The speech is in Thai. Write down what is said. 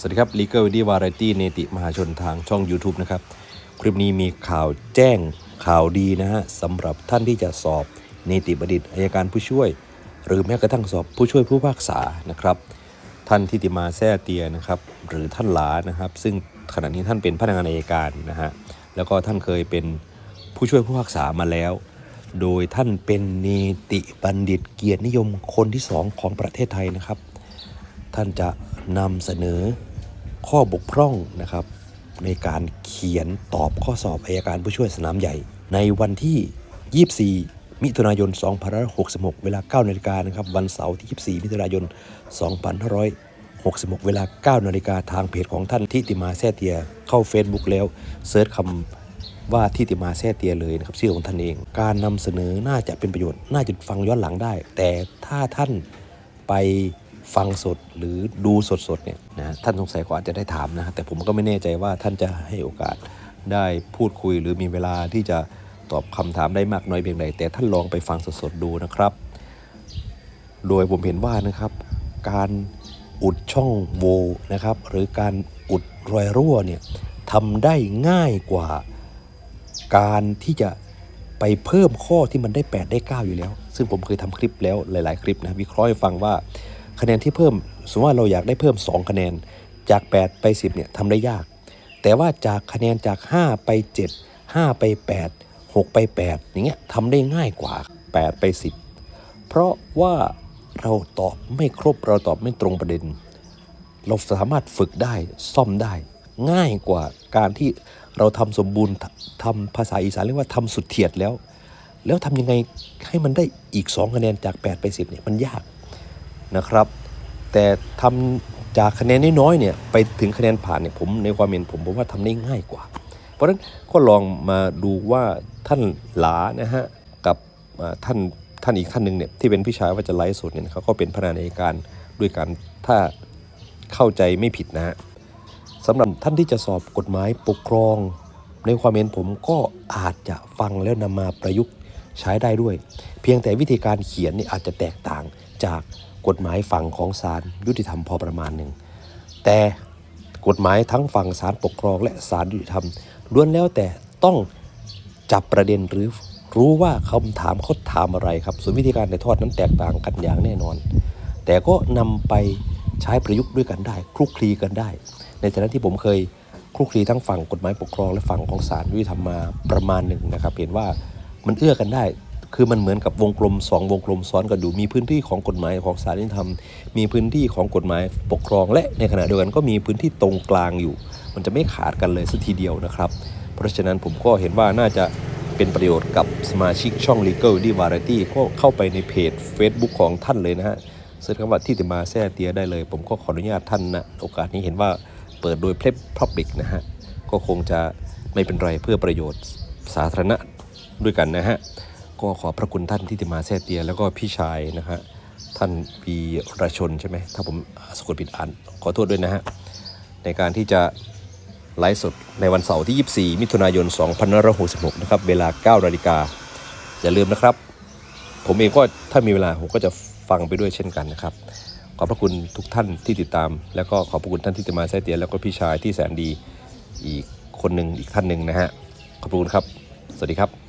สวัสดีครับ Legal w i d y Variety เนติมหาชนทางช่อง YouTube นะครับ คลิปนี้มีข่าวแจ้งข่าวดีนะฮะสำหรับท่านที่จะสอบเนติบัณฑิตอายการผู้ช่วย หรือแม้กระทั่งสอบผู้ช่วยผู้พิพากษานะครับ ท่านทิติมาแซ่เตียนะครับ หรือท่านหลานะครับ ซึ่งขณะนี้ท่านเป็นพนักงานอายการนะฮะแล้วก็ท่านเคยเป็นผู้ช่วยผู้พิพากษามาแล้ว โดยท่านเป็นเนติบัณฑิตเกียรตินิยมคนที่สองของประเทศไทยนะครับ ท่านจะนำเสนอ ข้อบกพร่องนะครับ ในการเขียนตอบข้อสอบอายการผู้ช่วยสนามใหญ่ ในวันที่ 24 มิถุนายน 2566 เวลา 9 นาฬิกานะครับ วันเสาร์ที่ 24 มิถุนายน 2566 เวลา 9 นาฬิกาทางเพจของท่านทิติมาแซ่เตีย เข้า Facebook แล้วเซิร์ชคำว่าทิติมาแซ่เตียเลยนะครับชื่อของท่านเอง การนำเสนอน่าจะเป็นประโยชน์ น่าจะฟังย้อนหลังได้ แต่ถ้าท่านไป ฟังสดหรือดูสดๆเนี่ยนะท่านสงสัยก็อาจจะได้ถามนะแต่ผมก็ไม่แน่ใจว่าท่านจะให้โอกาสได้พูดคุยหรือมีเวลาที่จะตอบคำถามได้มากน้อยเพียงใดแต่ท่านลองไปฟังสดๆดูนะครับ โดยผมเห็นว่านะครับ การอุดช่องโหว่นะครับ หรือการอุดรอยรั่วเนี่ยทำได้ง่ายกว่าการที่จะไปเพิ่มข้อที่มันได้ 8 ได้ 9 อยู่แล้ว ซึ่งผมเคยทำคลิปแล้วหลาย ๆ คลิปนะวิเคราะห์ให้ฟังว่า คะแนนที่เพิ่ม สมมติว่าเราอยากได้เพิ่ม 2 คะแนน จาก 8 ไป 10เนี่ยทำได้ยาก แต่ว่าจากคะแนนจาก 5 ไป 7 5 ไป 8 6 ไป 8 อย่างเงี้ยทำได้ง่ายกว่า 8 ไป 10 เพราะว่าเราตอบไม่ครบเราตอบไม่ตรงประเด็น เราสามารถฝึกได้ซ่อมได้ ง่ายกว่าการที่เราทำสมบูรณ์ทำภาษาอีสานเรียกว่าทำสุดเทียดแล้ว แล้วทำยังไงให้มันได้อีก 2 คะแนนจาก 8 ไป 10เนี่ยมันยาก นะครับ แต่ทำจากคะแนนน้อยๆเนี่ยไปถึงคะแนนผ่านเนี่ยผมในความเห็นผมผมว่าทำได้ง่ายกว่า เพราะฉะนั้นก็ลองมาดูว่าท่านหลานะฮะกับท่านท่านอีกท่านหนึ่งเนี่ยที่เป็นพี่ชายว่าจะไลฟ์สดเนี่ยเขาก็เป็นพนักงานการด้วยกันถ้าเข้าใจไม่ผิดนะฮะสำหรับท่านที่จะสอบกฎหมายปกครอง ในความเห็นผมก็อาจจะฟังแล้วนำมาประยุกต์ ใช้ได้ด้วย เพียงแต่วิธีการเขียนนี่อาจจะแตกต่างจากกฎหมายฝั่งของศาลยุติธรรมพอประมาณหนึ่ง แต่กฎหมายทั้งฝั่งศาลปกครองและศาลยุติธรรมล้วนแล้วแต่ต้องจับประเด็นหรือรู้ว่าคำถามเขาถามอะไรครับ ส่วนวิธีการในทอดนั้นแตกต่างกันอย่างแน่นอน แต่ก็นำไปใช้ประยุกต์ด้วยกันได้ คลุกคลีกันได้ ในฐานะที่ผมเคยคลุกคลีทั้งฝั่งกฎหมายปกครองและฝั่งของศาลยุติธรรมมาประมาณหนึ่งนะครับ เห็นว่า มันเอื้อกันได้ คือมันเหมือนกับวงกลมสองวงกลมซ้อนกันอยู่มีพื้นที่ของกฎหมายของศาลยุติธรรม มีพื้นที่ของกฎหมายปกครอง และในขณะเดียวกันก็มีพื้นที่ตรงกลางอยู่ มันจะไม่ขาดกันเลยสักทีเดียวนะครับ เพราะฉะนั้นผมก็เห็นว่าน่าจะเป็นประโยชน์กับสมาชิกช่อง Legal d Variety ก็เข้าไปในเพจ Facebook ของท่านเลยนะฮะเสิร์ชคำว่าที่ติมาแซ่เตียได้เลย ผมก็ขออนุญาตท่านนะโอกาสนี้เห็นว่าเปิดโดยเพล Public นะฮะ ก็คงจะไม่เป็นไรเพื่อประโยชน์สาธารณะ ด้วยกันนะฮะก็ขอพระคุณท่านที่ติมาแซ่เตีย แล้วก็พี่ชายนะฮะท่านวีรชนใช่ไหมถ้าผมสะกดผิดอ่านขอโทษด้วยนะฮะในการที่จะไลฟ์สดในวันเสาร์ที่ 24 มิถุนายน 2566 นะครับ เวลา 9 นาฬิกา อย่าลืมนะครับ ผมเองก็ถ้ามีเวลา ผมก็จะฟังไปด้วยเช่นกันนะครับ ขอบพระคุณทุกท่านที่ติดตาม แล้วก็ขอบพระคุณท่านที่จะมาแซ่เตีย แล้วก็พี่ชายที่แสนดีอีกคนหนึ่งอีกท่านหนึ่งนะฮะ ขอบพระคุณครับ สวัสดีครับ